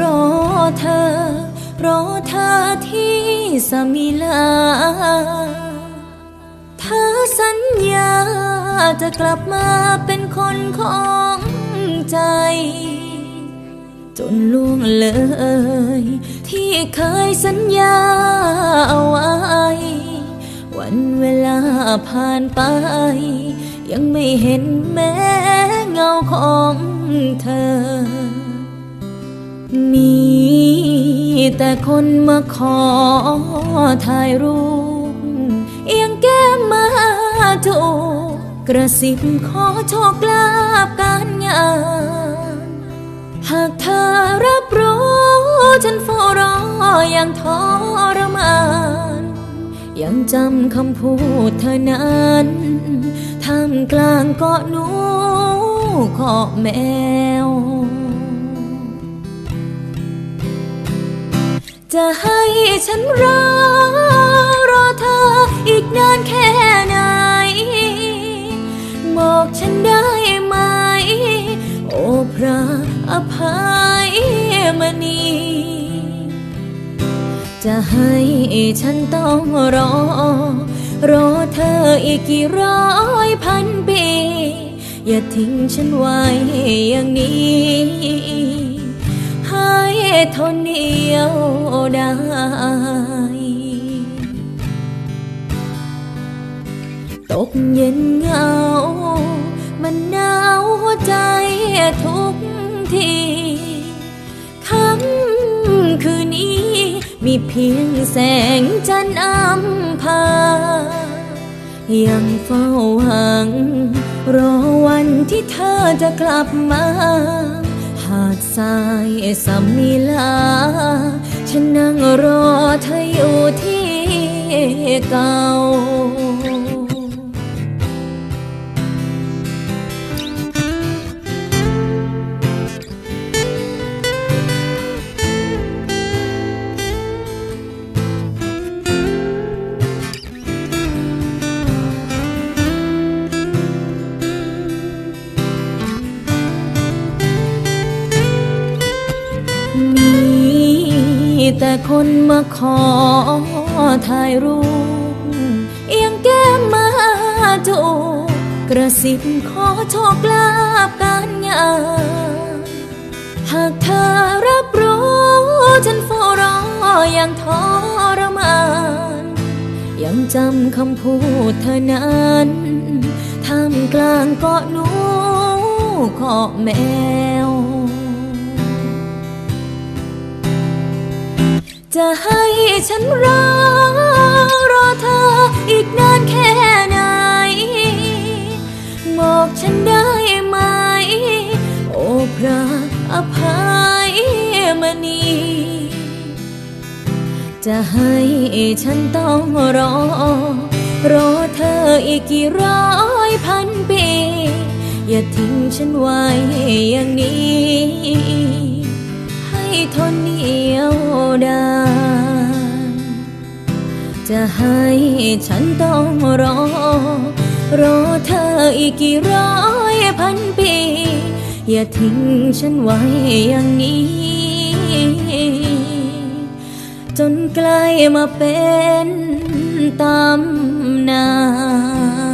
รอเธอ รอเธอที่สมิลา เธอสัญญาจะกลับมาเป็นคนของใจ จนล่วงเลย ที่เคยสัญญาเอาไว้ วันเวลาผ่านไป ยังไม่เห็นแม้เงาของเธอ มีแต่คนมาขอถ่ายรูป เอียงแก้มมาถูกกระซิบขอโชคลาภการงาน หากเธอรับรู้ ฉันเฝ้ารออย่างทรมาน ยังจำคำพูดเธอนั้นท่ามกลางเกาะหนูเกาะแมว จะให้ฉันรอ รอเธออีกนานแค่ไหน บอกฉันได้ไหม โอ้พระอภัยมณี จะให้ฉันต้องรอ รอเธออีกกี่ร้อยพันปี อย่าทิ้งฉันไว้อย่างนี้ ทนเดียวได้ตกเย็นเหงา มันหนาวหัวใจทุกทีคำคืนนี้ มีเพียงแสงจันทร์อำพา ยังเฝ้าหวัง รอวันที่เธอจะกลับมา หาดทรายสามิลา ฉันนั่งรอเธออยู่ที่เก่า คนมาขอถ่ายรูป เอียงแก้มมาจูกระซิบขอโชคลาภการงานหากเธอรับรู้ ฉันเฝ้ารออย่างทรมาน ยังจำคำพูดเธอนั้นท่ามกลางเกาะหนูเกาะแมว จะให้ฉันรอ รอเธออีกนานแค่ไหน บอกฉันได้ไหม โอ้พระอภัยมณี จะให้ฉันต้องรอ รอเธออีกกี่ร้อยพันปี อย่าทิ้งฉันไว้อย่างนี้ ให้ทนเดียวได้ จะให้ฉันต้องรอ รอเธออีกกี่ร้อยพันปี อย่าทิ้งฉันไว้อย่างนี้ จนใกล้มาเป็นตำนาน